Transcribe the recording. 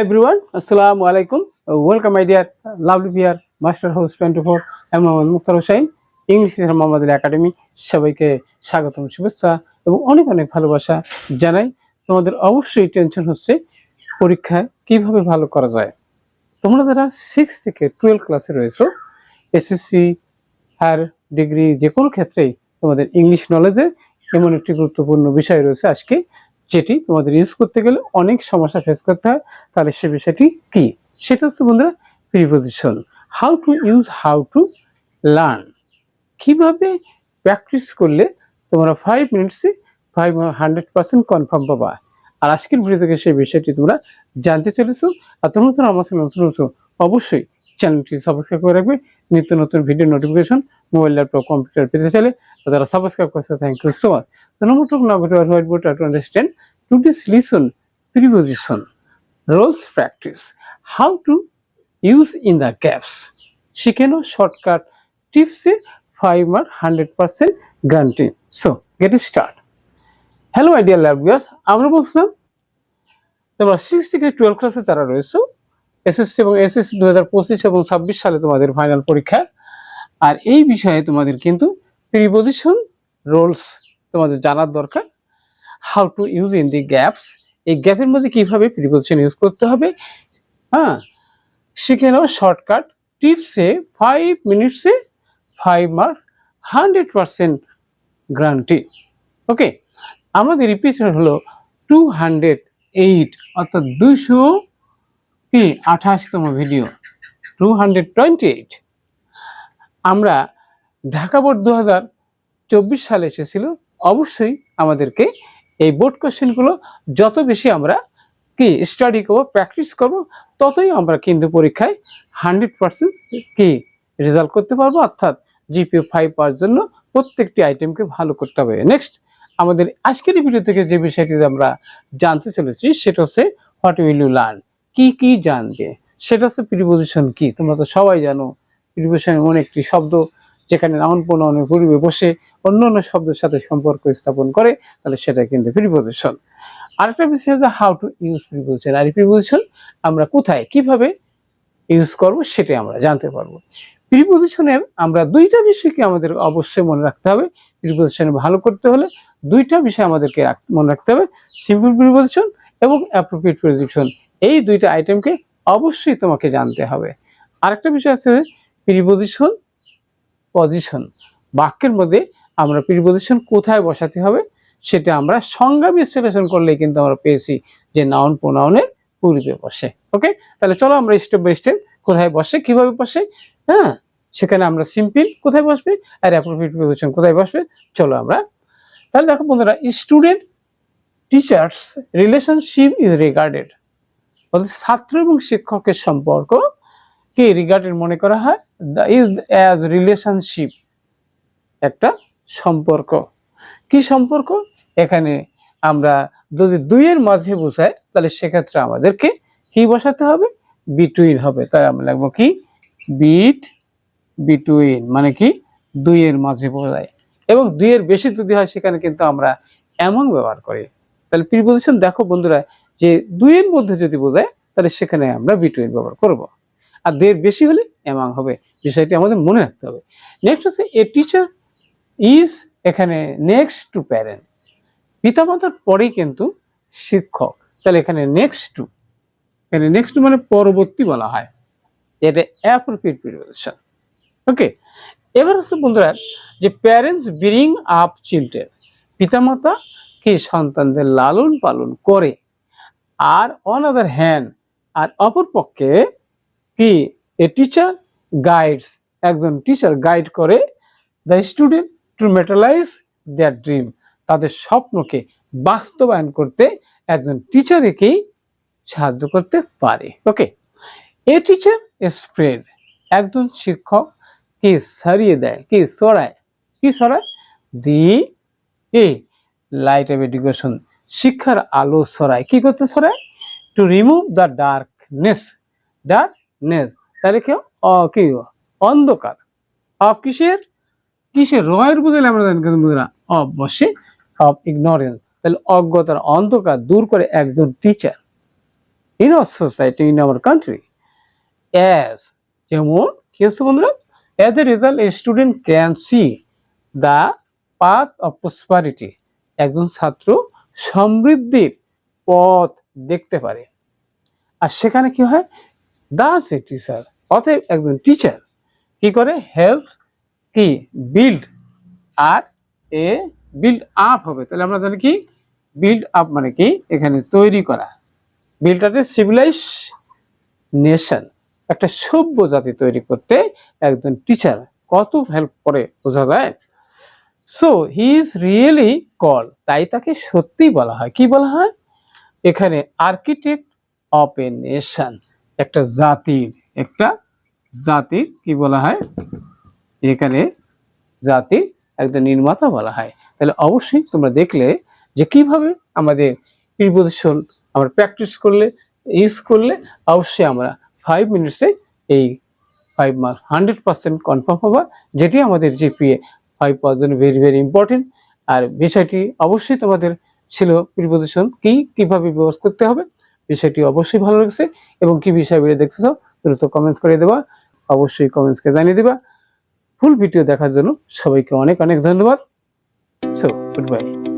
Everyone, Assalamu alaikum. Uh, welcome my dear lovely peer, Master House 24, আমি Mohammad Mukhtar Hossain English Mohammad academy সবাইকে স্বাগতম শুভেচ্ছা এবং অনেক অনেক ভালোবাসা জানাই। তোমাদের অবশ্যই টেনশন হচ্ছে পরীক্ষায় কীভাবে ভালো করা যায়। তোমরা যারা সিক্স থেকে টুয়েলভ ক্লাসে রয়েছো এসএসসি হায়ার ডিগ্রি যে কোনো ক্ষেত্রেই তোমাদের ইংলিশ নলেজে এমন একটি গুরুত্বপূর্ণ বিষয় রয়েছে আজকে। যেটি তোমাদের ইউজ করতে গেলে অনেক সমস্যা ফেস করতে হয়, তাহলে সে বিষয়টি কি? সেটা হচ্ছে বন্ধুরা preposition how to use how to learn কীভাবে প্র্যাকটিস করলে তোমরা ফাইভ মিনিটসে ফাইভ হান্ড্রেড পার্সেন্ট কনফার্ম পাবা? আর আজকের ভিডিও থেকে সেই বিষয়টি তোমরা জানতে চলেছো। আর তোমরা আমার সঙ্গে নতুন অবশ্যই চ্যানেলটি সাবস্ক্রাইব করে রাখবে। নিত্য নতুন video notification mobile laptop computer পেতে চাইলে যারা সাবস্ক্রাইব করছে thank you so much number two, now go to our whiteboard to understand. To this listen, preposition, roles practice, how to use in the gaps. শিখেনো shortcut টিপসে five mark hundred percent guarantee so get start hello idea lab viewers আমরা বলছিলাম তোমরা six থেকে twelve ক্লাসে যারা রয়েছো SSC এবং SSC দু হাজার পঁচিশ এবং ছাব্বিশ সালে তোমাদের ফাইনাল পরীক্ষা আর এই বিষয়ে তোমাদের কিন্তু প্রিপোজিশন রোলস তোমাদের জানার দরকার। How to use in the gaps এই গ্যাপের মধ্যে কীভাবে প্রিপোজিশন ইউজ করতে হবে হ্যাঁ? শিখে নাও শর্টকাট টিপসে five মিনিটসে five mark hundred percent guarantee okay আমাদের রিপিটেশন হলো টু হান্ড্রেড এইট অর্থাৎ দুইশো কি, আঠাশতম video two hundred twenty eight আমরা ঢাকা বোর্ড দু হাজার চব্বিশ সালে এসেছিল, অবশ্যই আমাদেরকে এই বোর্ড কোশ্চেনগুলো যত বেশি আমরা কি স্টাডি করব প্র্যাকটিস করব, ততই আমরা কিন্তু পরীক্ষায় হান্ড্রেড পার্সেন্ট কি রেজাল্ট করতে পারব, অর্থাৎ জিপিও ফাইভ পাওয়ার জন্য প্রত্যেকটি আইটেমকে ভালো করতে হবে। নেক্সট আমাদের আজকের ভিডিও থেকে যে বিষয়টি আমরা জানতে চলেছি, সেটা হচ্ছে হোয়াট উইল ইউ লার্ন কি কি জানবে? সেটা হচ্ছে প্রিপোজিশন কি? তোমরা তো সবাই জানো। প্রিপোজিশন এমন একটি শব্দ যেখানে নাউন প্রণয়নের পূর্বে বসে অন্য অন্য শব্দের সাথে সম্পর্ক স্থাপন করে, তাহলে সেটা কিন্তু প্রিপোজিশন আরেকটা বিষয় হচ্ছে হাউ টু ইউজ প্রিপোজিশন আর প্রিপোজিশন আমরা কোথায়, কীভাবে ইউজ করব সেটাই আমরা জানতে পারব। প্রিপোজিশনের আমরা দুইটা বিষয়কে আমাদের অবশ্যই মনে রাখতে হবে। প্রিপোজিশন ভালো করতে হলে দুইটা বিষয় আমাদেরকে মনে রাখতে হবে। সিম্পল প্রিপোজিশন এবং অ্যাপ্রোপ্রিয়েট প্রিপোজিশন এই দুইটা আইটেমকে অবশ্যই তোমাকে জানতে হবে। আরেকটা বিষয় আছে প্রিপোজিশন পজিশন বাক্যের মধ্যে আমরা প্রিপোজিশন কোথায় বসাতে হবে, সেটা আমরা সংজ্ঞা বিশ্লেষণ করলেই কিন্তু আমরা পেয়েছি যে নাউন প্রোনাউনের পূর্বে বসে। ওকে তাহলে চলো আমরা স্টেপ বাই স্টেপ কোথায় বসে, কীভাবে বসে? হ্যাঁ? সেখানে আমরা সিম্পল কোথায় বসবে আর অ্যাপ্রোপ্রিয়েট প্রিপোজিশন কোথায় বসবে? চলো আমরা। তাহলে দেখো বন্ধুরা student teachers relationship is regarded ছাত্র এবং শিক্ষকের সম্পর্ক কি রিগার্ডেড মনে করা হয়? দ্য ইজ অ্যাজ রিলেশনশিপ একটা সম্পর্ক। কি সম্পর্ক? এখানে আমরা যদি দুইয়ের মাঝে বোঝাই, তাহলে সেক্ষেত্রে আমাদেরকে কি বসাতে হবে? বিটুইন হবে। তাই আমরা লাগবো কি? বিট বিটুইন মানে কি? দুইয়ের মাঝে বোঝায় এবং দুইয়ের বেশি যদি হয়, সেখানে কিন্তু আমরা এমন ব্যবহার করি। তাহলে প্রিপোজিশন দেখো বন্ধুরা, যে দুইয়ের মধ্যে যদি বোঝায় তাহলে সেখানে আমরা বিটুইন ব্যবহার করব। আর দুইয়ের বেশি হলে এমাং হবে। বিষয়টি আমাদের মনে রাখতে হবে। নেক্সট হচ্ছে এ টিচার ইজ এখানে নেক্সট টু প্যারেন্ট পিতামাতার পরেই কিন্তু শিক্ষক। তাহলে এখানে নেক্সট টু এখানে নেক্সট মানে পরবর্তী বলা হয়। এটা অ্যাপ্রোপ্রিয়েট প্রিপোজিশন ওকে এবার হচ্ছে বন্ধুরা, যে প্যারেন্টস ব্রিং আপ চিলড্রেন পিতামাতা কি সন্তানদের লালন পালন করে? আর অন আদার হ্যান্ড আর অপর পক্ষে কি? এ টিচার গাইডস একজন টিচার গাইড করে the student to materialise their dream তাদের স্বপ্নকে বাস্তবায়ন করতে একজন টিচারকেই সাহায্য করতে পারে। ওকে এ টিচার স্প্রেড একজন শিক্ষক কি সারিয়ে দেয়, কি সরায় কি সরায়? The a light of education শিক্ষার আলো সরায়। কি করতে সরায়? To remove the darkness darkness তাহলে কি অ- কি অন্ধকার। কিসের? কিসের? রয়ের বুঝলে আমরা জানি কিন্তু ইগনোরেন্স তাহলে অজ্ঞতার অন্ধকার দূর করে একজন teacher in society in country as যেমন, কি হচ্ছে বন্ধুরা? As a result student can see the path of prosperity একজন ছাত্র সমৃদ্ধির পথ দেখতে পারে। আর সেখানে কি হয়? দাস এ টিচার অতএব একজন টিচার কি করে? হেল্প কি? বিল্ড আর এ বিল্ড আপ হবে। তাহলে আমরা জানি কি? বিল্ড আপ মানে কি? এখানে তৈরি করা। বিল্ড আর সিভিলাইজ নেশন একটা সভ্য জাতি তৈরি করতে একজন টিচার কত হেল্প করে বোঝা যায়? So he is really call তাই তাকে সত্যি বলা হয়। কি বলা হয়? এখানে আর্কিটেক্ট অফ এ নেশন একটা জাতির একটা জাতির কি বলা হয়? এখানে জাতির একজন নির্মাতা বলা হয়। তাহলে অবশ্যই তোমরা দেখলে যে কীভাবে আমাদের প্রিপোজিশন আমরা প্র্যাকটিস করলে ইউজ করলে অবশ্যই আমরা ফাইভ মিনিটসে এই five mark hundred percent confirm হবা, যেটি আমাদের GPA five percent very very important আর বিষয়টি অবশ্যই তোমাদের ছিল প্রিপোজিশন কি, কীভাবে ব্যবহার করতে হবে বিষয়টি অবশ্যই ভালো লাগছে এবং কি বিষয় ভিডিও দেখতেছ, দ্রুত কমেন্টস করে দেবা। অবশ্যই কমেন্টসকে জানিয়ে দেবা। ফুল ভিডিও দেখার জন্য সবাইকে অনেক অনেক ধন্যবাদ। So good bye